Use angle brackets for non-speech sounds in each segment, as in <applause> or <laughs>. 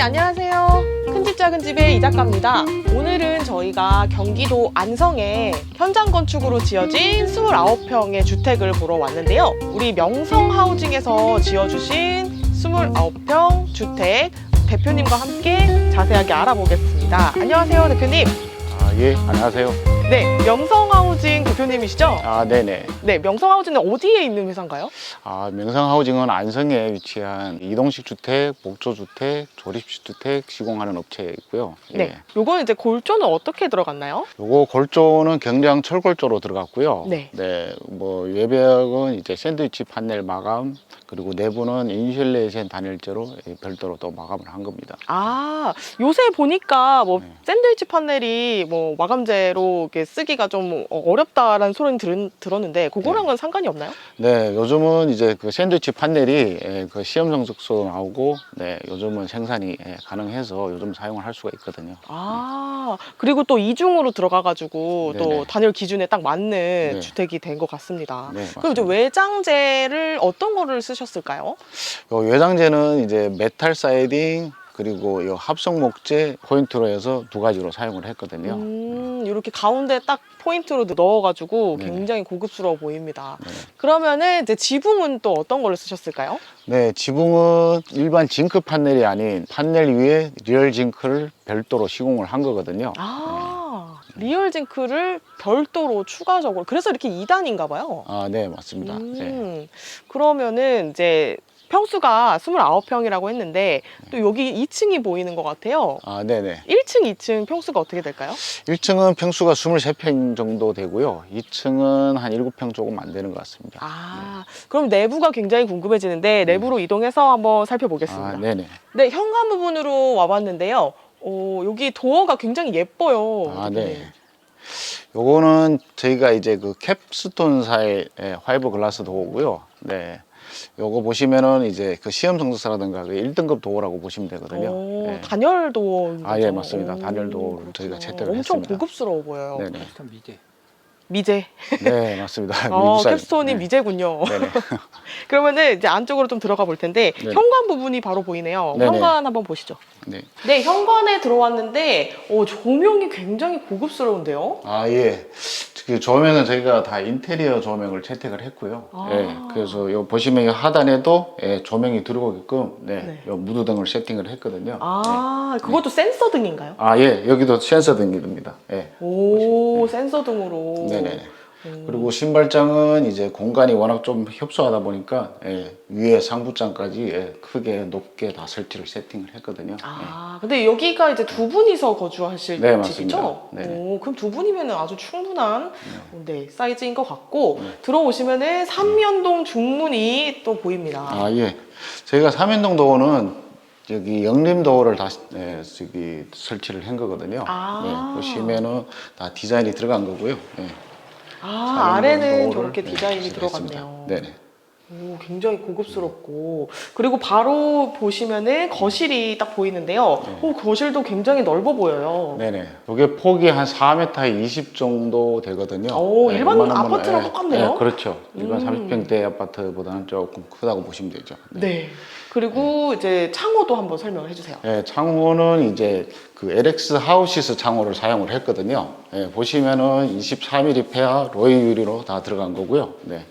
네, 안녕하세요. 큰집 작은 집의 이 작가입니다. 오늘은 저희가 경기도 안성에 현장 건축으로 지어진 29평의 주택을 보러 왔는데요. 우리 명성 하우징에서 지어주신 29평 주택 대표님과 함께 자세하게 알아보겠습니다. 안녕하세요, 대표님. 아, 예, 안녕하세요. 네, 명성 하우징 대표님이시죠? 아, 네네. 네, 명성 하우징은 어디에 있는 회사인가요? 아, 명성하우징은 안성에 위치한 이동식 주택, 목조 주택, 조립식 주택 시공하는 업체이고요. 예. 네. 요거는 이제 골조는 어떻게 들어갔나요? 요거 골조는 경량 철골조로 들어갔고요. 네. 뭐 외벽은 이제 샌드위치 판넬 마감, 그리고 내부는 인슐레이션 단열재로 별도로 또 마감을 한 겁니다. 아, 요새 보니까 뭐 네. 샌드위치 판넬이 뭐 마감재로 이렇게 쓰기가 좀 어렵다라는 소리는 들, 들었는데 그거랑은 상관이 없나요? 네, 요즘은 이제 그 샌드위치 판넬이 예, 그 시험 성적서 나오고, 네, 요즘은 생산이 예, 가능해서 요즘 사용을 할 수가 있거든요. 아, 그리고 또 이중으로 들어가가지고 또 네네. 단열 기준에 딱 맞는 네. 주택이 된 것 같습니다. 네, 그럼 이제 맞습니다. 외장재를 어떤 거를 쓰셨을까요? 요 외장재는 이제 메탈 사이딩 그리고 요 합성 목재 포인트로 해서 두 가지로 사용을 했거든요. 음, 이렇게 가운데 딱 포인트로 넣어가지고 네네. 굉장히 고급스러워 보입니다. 네. 그러면은 이제 지붕은 또 어떤 거를 쓰셨을까요? 네, 지붕은 일반 징크 판넬이 아닌 판넬 위에 리얼 징크를 별도로 시공을 한 거거든요. 아, 리얼 징크를 별도로 추가적으로. 그래서 이렇게 2단인가 봐요. 아, 네, 맞습니다. 네. 음, 그러면은 이제 평수가 29평이라고 했는데 또 여기 2층이 보이는 것 같아요. 아, 네네. 1층, 2층 평수가 어떻게 될까요? 1층은 평수가 23평 정도 되고요. 2층은 한 7평 조금 안 되는 것 같습니다. 아, 그럼 내부가 굉장히 궁금해지는데 내부로 이동해서 한번 살펴보겠습니다. 아, 네네. 네, 현관 부분으로 와봤는데요. 어, 여기 도어가 굉장히 예뻐요. 아. 네. 요거는 저희가 이제 그 캡스톤사의 예, 화이버 글라스 도어고요. 네. 요거 보시면은 이제 그 시험 성적서라든가 그 1등급 도어라고 보시면 되거든요. 오, 예. 단열 도어. 아, 예, 맞습니다. 단열 도어를 저희가 채택을 엄청 했습니다. 고급스러워 보여요. 네네. 미대. 미제. 네, 맞습니다. <laughs> 어, 미국 캡스톤이 네. 미제군요. 네네. <laughs> 그러면은 이제 안쪽으로 좀 들어가 볼 텐데 네. 현관 부분이 바로 보이네요. 네네. 현관 한번 보시죠. 네. 네, 현관에 들어왔는데 어, 조명이 굉장히 고급스러운데요. 아, 예. 그 조명은 저희가 다 인테리어 조명을 채택을 했고요. 아. 예. 그래서 요 보시면 이 하단에도 예, 조명이 들어오게끔 네, 네. 요 무드등을 세팅을 했거든요. 네. 아, 그것도 센서 등인가요? 아, 예. 여기도 센서 등입니다. 예. 오, 센서 등으로. 네 네. 음. 그리고 신발장은 이제 공간이 워낙 좀 협소하다 보니까 예, 위에 상부장까지 예, 크게 높게 다 설치를 세팅을 했거든요. 아, 근데 여기가 이제 두 분이서 거주하실 네, 집이죠? 맞습니다. 네네. 오, 그럼 두 분이면 아주 충분한 네, 사이즈인 것 같고 네. 들어오시면은 삼면동 중문이 또 보입니다. 아, 예. 저희가 삼연동 도어는 여기 영림 도어를 다시 예, 저기 설치를 한 거거든요. 아. 네, 보시면은 다 디자인이 들어간 거고요. 예. 아, 아래는 저렇게 네, 디자인이 설치를 들어갔네요. 네네. 오, 굉장히 고급스럽고 그리고 바로 보시면은 거실이 딱 보이는데요. 오, 거실도 굉장히 넓어 보여요. 네네. 이게 폭이 한 4m 20 정도 되거든요. 오, 일반 웬만하면은, 아파트랑 예, 똑같네요. 예, 그렇죠. 일반 음. 30평대 아파트보다는 조금 크다고 보시면 되죠. 네. 그리고 이제 창호도 한번 설명을 해주세요. 예, 창호는 이제 그 LX 하우시스 창호를 사용을 했거든요. 예, 보시면은 24mm 폐하 로이 유리로 다 들어간 거고요. 네.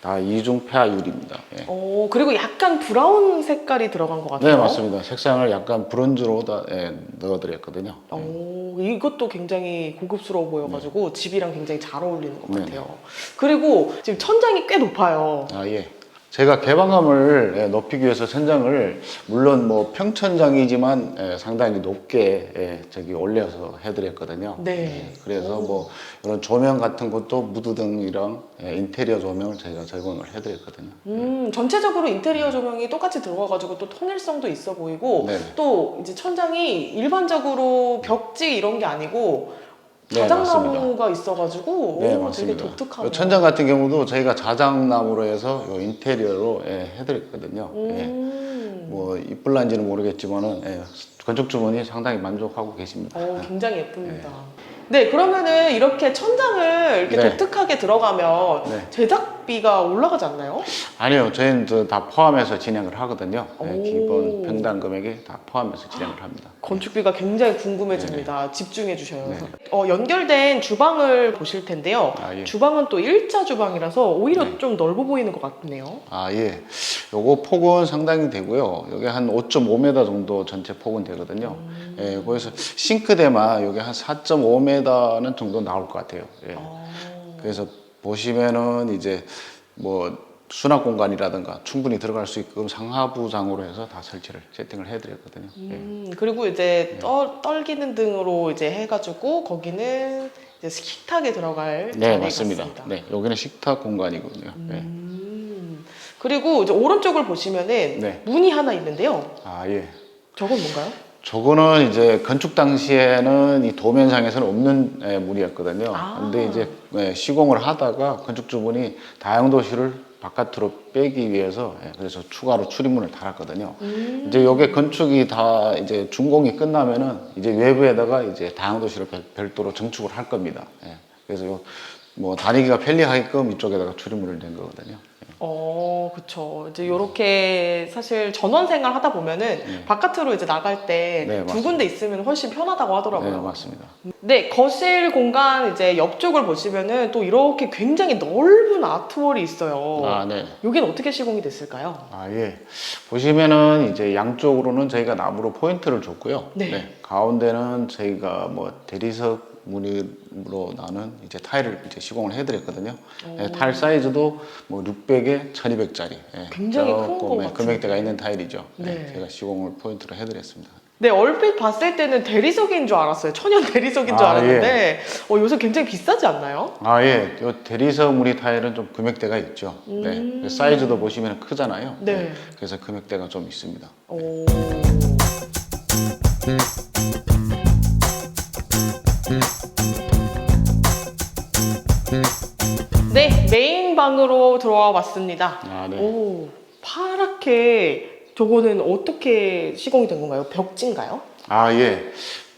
다 이중 폐하 유리입니다. 예. 오, 그리고 약간 브라운 색깔이 들어간 것 같아요. 네, 맞습니다. 색상을 약간 브론즈로 다 예, 넣어드렸거든요. 오, 이것도 굉장히 고급스러워 보여가지고 집이랑 굉장히 잘 어울리는 것 네. 같아요. 그리고 지금 천장이 꽤 높아요. 아, 예. 제가 개방감을 예, 높이기 위해서 천장을 물론 뭐 평천장이지만 예, 상당히 높게 예, 저기 올려서 해드렸거든요. 네. 예, 그래서 뭐 이런 조명 같은 것도 무드등이랑 예, 인테리어 조명을 저희가 적용을 해드렸거든요. 음, 전체적으로 인테리어 조명이 똑같이 들어가가지고 또 통일성도 있어 보이고 네. 또 이제 천장이 일반적으로 벽지 이런 게 아니고 네, 자작나무가 있어가지고 네, 오, 되게 맞습니다. 독특하고 요 천장 같은 경우도 저희가 자작나무로 해서 요 인테리어로 예, 해드렸거든요. 예. 음. 뭐 이쁠란지는 모르겠지만은 예, 건축주분이 상당히 만족하고 계십니다. 어, 굉장히 예쁩니다. 네, 그러면은 이렇게 천장을 이렇게 네. 독특하게 들어가면 네. 제작비가 올라가지 않나요? 아니요, 저희는 저다 포함해서 진행을 하거든요. 네, 오. 기본 평당 금액에 다 포함해서 진행을 합니다. 건축비가 굉장히 궁금해집니다. 집중해 주셔요. 네. 어, 연결된 주방을 보실 텐데요. 아, 예. 주방은 또 일자 주방이라서 오히려 네. 좀 넓어 보이는 것 같네요. 아, 예. 요거 폭은 상당히 되고요. 여기 한 5.5m 정도 전체 폭은 되거든요. 음. 예, 거기서 싱크대만 여기 한 4.5m 는 정도 나올 것 같아요. 예. 어. 그래서 보시면은 이제 뭐 수납 공간이라든가 충분히 들어갈 수 있게끔 상하부장으로 해서 다 설치를 세팅을 해드렸거든요. 예. 음, 그리고 이제 떨, 떨기는 등으로 이제 해가지고 거기는 이제 식탁에 들어갈 네, 자리가 맞습니다. 있습니다. 네, 여기는 식탁 공간이거든요. 네. 음, 그리고 이제 오른쪽을 보시면은 네. 문이 하나 있는데요. 아, 예. 저건 뭔가요? 저거는 이제 건축 당시에는 이 도면상에서는 없는 예, 물이었거든요. 아. 근데 이제 예, 시공을 하다가 건축주분이 다용도실을 바깥으로 빼기 위해서 예, 그래서 추가로 출입문을 달았거든요. 음. 이제 요게 건축이 다 이제 준공이 끝나면은 이제 외부에다가 이제 다용도실을 별- 별도로 증축을 할 겁니다. 예. 그래서 요 뭐 다니기가 편리하게끔 이쪽에다가 출입문을 낸 거거든요. 어, 그쵸. 이제 요렇게 사실 전원 생활 하다 보면은 바깥으로 이제 나갈 때 네, 두 맞습니다. 군데 있으면 훨씬 편하다고 네, 하더라고요. 맞습니다. 네, 거실 공간 이제 옆쪽을 보시면은 또 이렇게 굉장히 넓은 아트월이 있어요. 아, 네. 여긴 어떻게 시공이 됐을까요? 아, 예. 보시면은 이제 양쪽으로는 저희가 나무로 포인트를 줬고요. 네. 가운데는 저희가 뭐 대리석 무늬로 나는 이제 타일을 이제 시공을 해드렸거든요. 예, 타일 사이즈도 뭐 600에 1200짜리. 예, 굉장히 예, 같은데. 금액대가 있는 타일이죠. 예, 네. 제가 시공을 포인트로 해드렸습니다. 네, 얼핏 봤을 때는 대리석인 줄 알았어요. 천연 대리석인 줄 아, 알았는데 어, 요새 굉장히 비싸지 않나요? 아, 예. 요 대리석 무늬 타일은 좀 금액대가 있죠. 음. 네. 그 사이즈도 보시면 크잖아요. 네. 예, 그래서 금액대가 좀 있습니다. 오. 메인 방으로 들어와 봤습니다. 아, 네. 오, 파랗게 저거는 어떻게 시공이 된 건가요? 벽지인가요? 아, 예.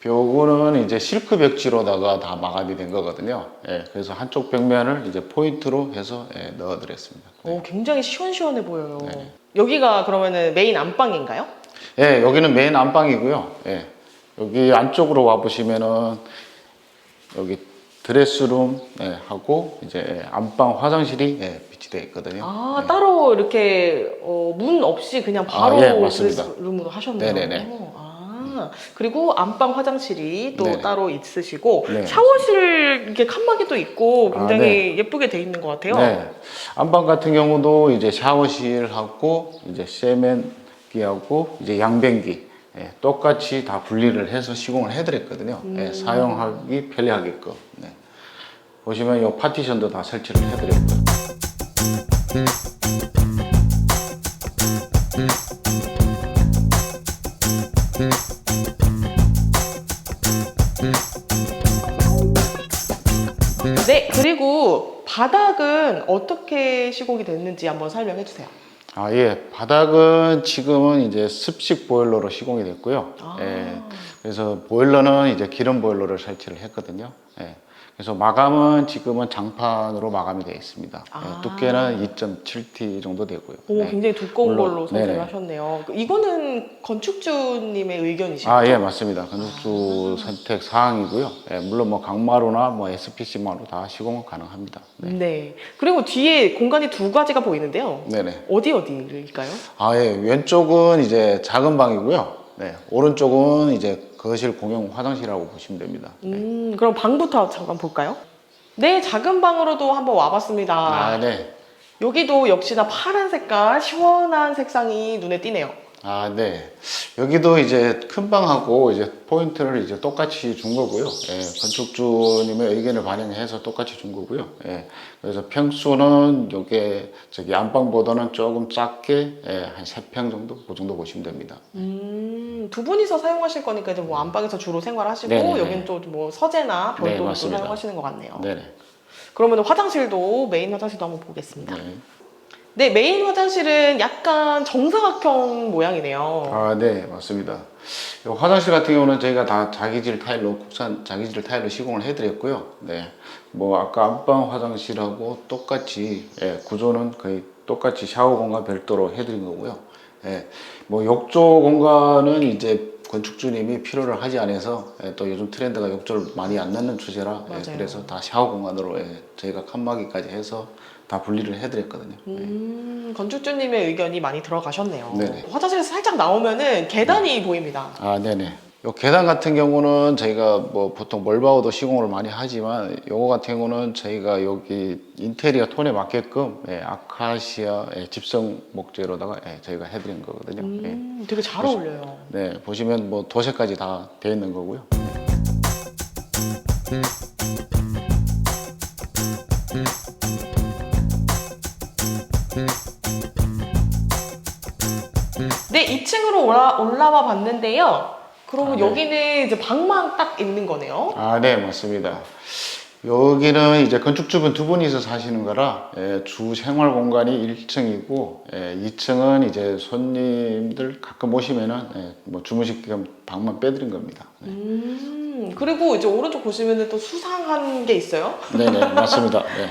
벽은 이제 실크 벽지로다가 다 마감이 된 거거든요. 예, 그래서 한쪽 벽면을 이제 포인트로 해서 예, 넣어드렸습니다. 오, 굉장히 시원시원해 보여요. 네. 여기가 그러면은 메인 안방인가요? 예, 여기는 메인 안방이고요. 예, 여기 안쪽으로 와 보시면은 여기 드레스룸 예, 하고 이제 안방 화장실이 예, 비치되어 있거든요. 아, 따로 이렇게 어, 문 없이 그냥 바로 아, 예, 맞습니다. 드레스룸으로 하셨네요. 네네네. 아, 그리고 안방 화장실이 또 네네. 따로 있으시고 네. 샤워실 이렇게 칸막이도 있고 아, 굉장히 예쁘게 돼 있는 것 같아요. 네. 안방 같은 경우도 이제 샤워실하고 이제 세면기하고 이제 양변기 예, 똑같이 다 분리를 해서 시공을 해드렸거든요. 음. 예, 사용하기 편리하게끔. 네. 보시면 이 파티션도 다 설치를 해드렸고요. 네, 그리고 바닥은 어떻게 시공이 됐는지 한번 설명해 주세요. 아, 예. 바닥은 지금은 이제 습식 보일러로 시공이 됐고요. 아. 예. 그래서 보일러는 이제 기름 보일러를 설치를 했거든요. 예. 그래서 마감은 지금은 장판으로 마감이 되어 있습니다. 아. 예, 두께는 2.7T 정도 되고요. 오, 네. 굉장히 두꺼운 물론, 걸로 선택을. 하셨네요. 이거는 건축주님의 의견이시죠? 아, 예, 맞습니다. 건축주 선택 사항이고요. 예, 물론 뭐 강마루나 뭐 SPC마루 다 시공은 가능합니다. 네. 네. 그리고 뒤에 공간이 두 가지가 보이는데요. 네네. 어디 어디일까요? 아, 예. 왼쪽은 이제 작은 방이고요. 네. 오른쪽은 이제 거실 공용 화장실이라고 보시면 됩니다. 음, 그럼 방부터 잠깐 볼까요? 네, 작은 방으로도 한번 와봤습니다. 아, 네. 여기도 역시나 파란 색깔, 시원한 색상이 눈에 띄네요. 아, 네. 여기도 이제 큰 방하고 이제 포인트를 이제 똑같이 준 거고요. 예, 건축주님의 의견을 반영해서 똑같이 준 거고요. 예, 그래서 평수는 요게 저기 안방보다는 조금 작게 예, 한세평 정도 그 정도 보시면 됩니다. 음, 두 분이서 사용하실 거니까 이제 뭐 안방에서 주로 생활하시고 네네네. 여긴 또 뭐 서재나 네, 별도로 또 맞습니다. 사용하시는 것 같네요. 네네. 그러면 화장실도 메인 화장실도 한번 보겠습니다. 네. 네, 메인 화장실은 약간 정사각형 모양이네요. 아, 네, 맞습니다. 요 화장실 같은 경우는 저희가 다 자기질 타일로 국산 자기질 타일로 시공을 해드렸고요. 네, 뭐 아까 안방 화장실하고 똑같이 예, 구조는 거의 똑같이 샤워 공간 별도로 해드린 거고요. 예, 뭐 욕조 공간은 이제 건축주님이 필요를 하지 않아서 예, 또 요즘 트렌드가 욕조를 많이 안 넣는 추세라 예, 맞아요. 그래서 다 샤워 공간으로 예, 저희가 칸막이까지 해서 다 분리를 해드렸거든요. 음, 건축주님의 의견이 많이 들어가셨네요. 네네. 화장실에서 살짝 나오면은 계단이 보입니다. 아, 네네. 요 계단 같은 경우는 저희가 뭐 보통 멀바우도 시공을 많이 하지만 요거 같은 경우는 저희가 여기 인테리어 톤에 맞게끔 예, 아카시아 예, 집성 목재로다가 예, 저희가 해드린 거거든요. 예. 음, 되게 잘 어울려요. 네, 보시면 뭐 도색까지 다 돼 있는 거고요. 네, 2층으로 올라, 올라와 봤는데요. 그러면 아, 네. 여기는 이제 방만 딱 있는 거네요. 아, 네, 맞습니다. 여기는 이제 건축주분 두 분이서 사시는 거라 예, 주 생활 공간이 1층이고 예, 2층은 이제 손님들 가끔 오시면은 예, 뭐 주무시게끔 방만 빼드린 겁니다. 음, 그리고 이제 오른쪽 보시면은 또 수상한 게 있어요. 네 네 맞습니다. 네.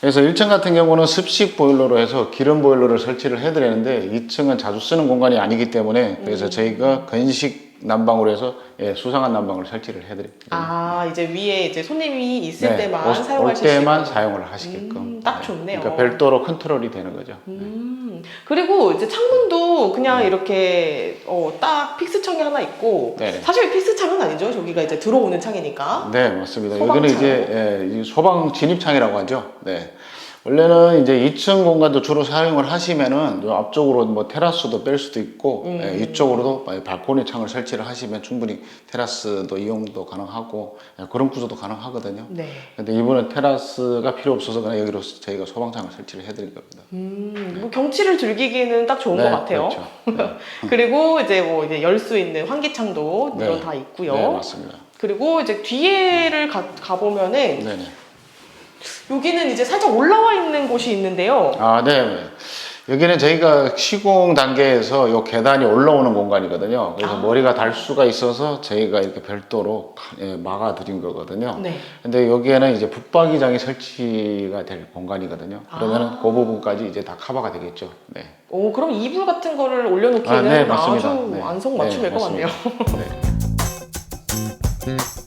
그래서 1층 같은 경우는 습식 보일러로 해서 기름 보일러를 설치를 해드리는데 2층은 자주 쓰는 공간이 아니기 때문에 그래서 저희가 건식 난방으로 해서 예, 수상한 난방을 설치를 해드립니다. 아, 이제 위에 이제 손님이 있을 네, 때만 올- 올수 때만. 사용을 하시게끔. 음, 딱 좋네요. 그러니까 별도로 컨트롤이 되는 거죠. 음, 그리고 이제 창문도 그냥 이렇게 어, 딱 픽스 창이 하나 있고 네. 사실 픽스 창은 아니죠. 저기가 이제 들어오는 창이니까. 네, 맞습니다. 소방창. 여기는 이제 예, 이 소방 진입창이라고 하죠. 네. 원래는 이제 2층 공간도 주로 사용을 하시면은 요 앞쪽으로 뭐 테라스도 뺄 수도 있고 음. 예, 이쪽으로도 발코니 창을 설치를 하시면 충분히 테라스도 이용도 가능하고 예, 그런 구조도 가능하거든요. 네. 근데 이번엔 테라스가 필요 없어서 그냥 여기로 저희가 소방창을 설치를 해드린 겁니다. 음, 뭐 경치를 즐기기에는 딱 좋은 네, 것 같아요. 그렇죠. 네. <laughs> 그리고 이제 뭐 이제 열 수 있는 환기창도 물론 네. 다 있고요. 네, 맞습니다. 그리고 이제 뒤에를 가, 가보면은 네네. 여기는 이제 살짝 올라와 있는 곳이 있는데요. 아, 네. 여기는 저희가 시공 단계에서 요 계단이 올라오는 공간이거든요. 그래서 아. 머리가 달 수가 있어서 저희가 이렇게 별도로 예, 막아드린 거거든요. 네. 근데 여기에는 이제 붙박이장이 설치가 될 공간이거든요. 그러면은 아. 그 부분까지 이제 다 커버가 되겠죠. 네. 오, 그럼 이불 같은 거를 올려놓기는 아, 네, 맞습니다. 아주 네. 안성 맞춤일 네, 것 같네요. 맞습니다. 네. <laughs>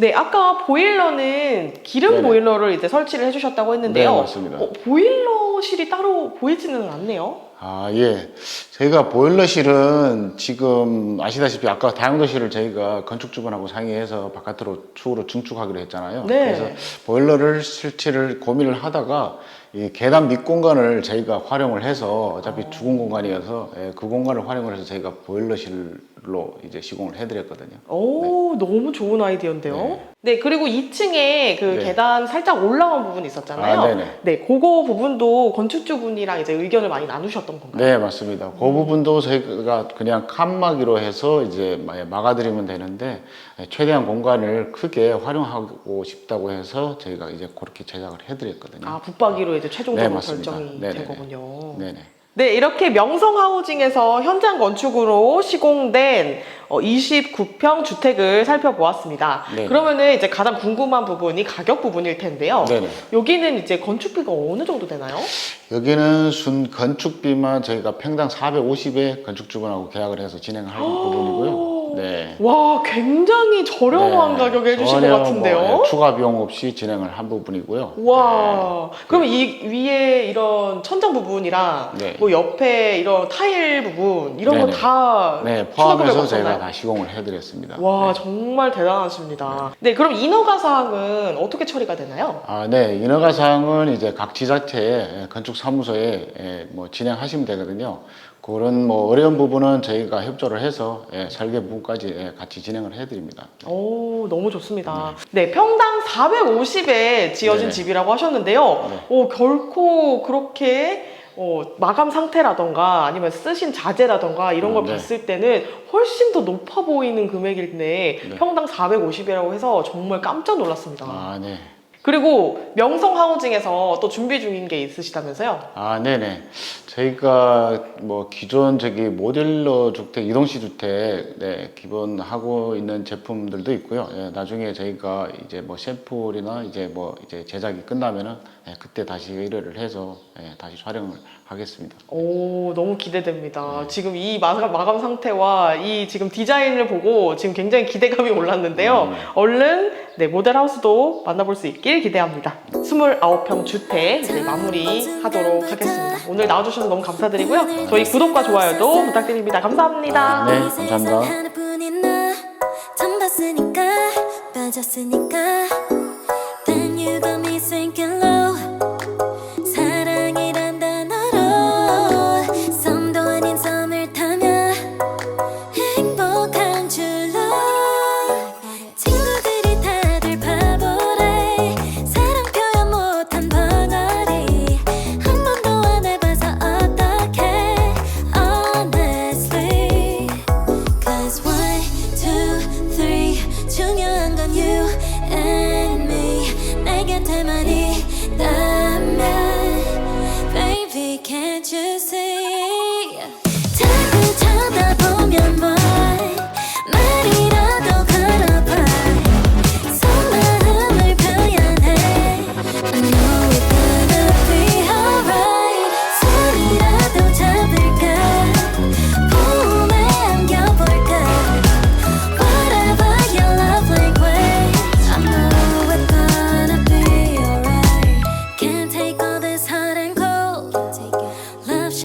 네, 아까 보일러는 기름 네네. 보일러를 이제 설치를 해주셨다고 했는데요. 네, 맞습니다. 어, 보일러실이 따로 보이지는 않네요. 아, 예. 저희가 보일러실은 지금 아시다시피 아까 다용도실을 저희가 건축주분하고 상의해서 바깥으로 축으로 증축하기로 했잖아요. 네. 그래서 보일러를 설치를 고민을 하다가 이 계단 밑 공간을 저희가 활용을 해서 어차피 죽은 공간이어서 예, 그 공간을 활용을 해서 저희가 보일러실로 이제 시공을 해드렸거든요. 오, 너무 좋은 아이디어인데요. 네. 그리고 2층에 그 네. 계단 살짝 올라온 부분이 있었잖아요. 아, 네네. 네, 그거 부분도 건축주분이랑 이제 의견을 많이 나누셨던 건가요? 네, 맞습니다. 그 부분도 저희가 그냥 칸막이로 해서 이제 마- 막아드리면 되는데 예, 최대한 공간을 크게 활용하고 싶다고 해서 저희가 이제 그렇게 제작을 해드렸거든요. 아, 붙박이로 이제 최종적으로 네. 결정이 네네네. 된 거군요. 네네. 네, 이렇게 명성 하우징에서 현장 건축으로 시공된 어, 29평 주택을 살펴보았습니다. 네. 그러면은 이제 가장 궁금한 부분이 가격 부분일 텐데요. 네네. 여기는 이제 건축비가 어느 정도 되나요? 여기는 순 건축비만 저희가 평당 450에 건축주분하고 계약을 해서 진행을 할 부분이고요. 네. 와, 굉장히 저렴한 네. 가격에 해주신 것 전혀 같은데요. 뭐, 예, 추가 비용 없이 진행을 한 부분이고요. 와, 그러면 이 위에 이런 천장 부분이랑 네. 뭐 옆에 이런 타일 부분 이런 네네. 거다 네, 금액 포함해서? 저희가 다 시공을 해드렸습니다. 와, 네. 정말 대단하십니다. 네, 그럼 인허가 사항은 어떻게 처리가 되나요? 아, 네. 인허가 사항은 이제 각 지자체의 건축 사무소에 예, 뭐 진행하시면 되거든요. 그런 뭐 어려운 부분은 저희가 협조를 해서 예, 설계 부분까지 예, 같이 진행을 해드립니다. 오, 너무 좋습니다. 네, 평당 450에 지어진 네네. 집이라고 하셨는데요. 네. 오, 결코 그렇게 어, 마감 상태라던가 아니면 쓰신 자재라던가 이런 걸 네. 봤을 때는 훨씬 더 높아 보이는 금액인데 네. 평당 450이라고 해서 정말 깜짝 놀랐습니다. 아, 네. 그리고 명성 하우징에서 또 준비 중인 게 있으시다면서요? 아, 네네. 저희가 뭐 기존 저기 모듈러 주택, 이동식 주택, 네, 기본 하고 있는 제품들도 있고요. 예, 나중에 저희가 이제 뭐 샘플이나 이제 뭐 이제 제작이 끝나면은 예, 그때 다시 의뢰를 해서 예, 다시 촬영을 하겠습니다. 오, 너무 기대됩니다. 지금 이 마감, 마감 상태와 이 지금 디자인을 보고 지금 굉장히 기대감이 올랐는데요. 음. 얼른 네, 모델하우스도 만나볼 수 있길 기대합니다. 29평 주택 이제 마무리하도록 하겠습니다. 오늘 나와주셔서 너무 감사드리고요. 저희 구독과 좋아요도 부탁드립니다. 감사합니다. 네, 감사합니다.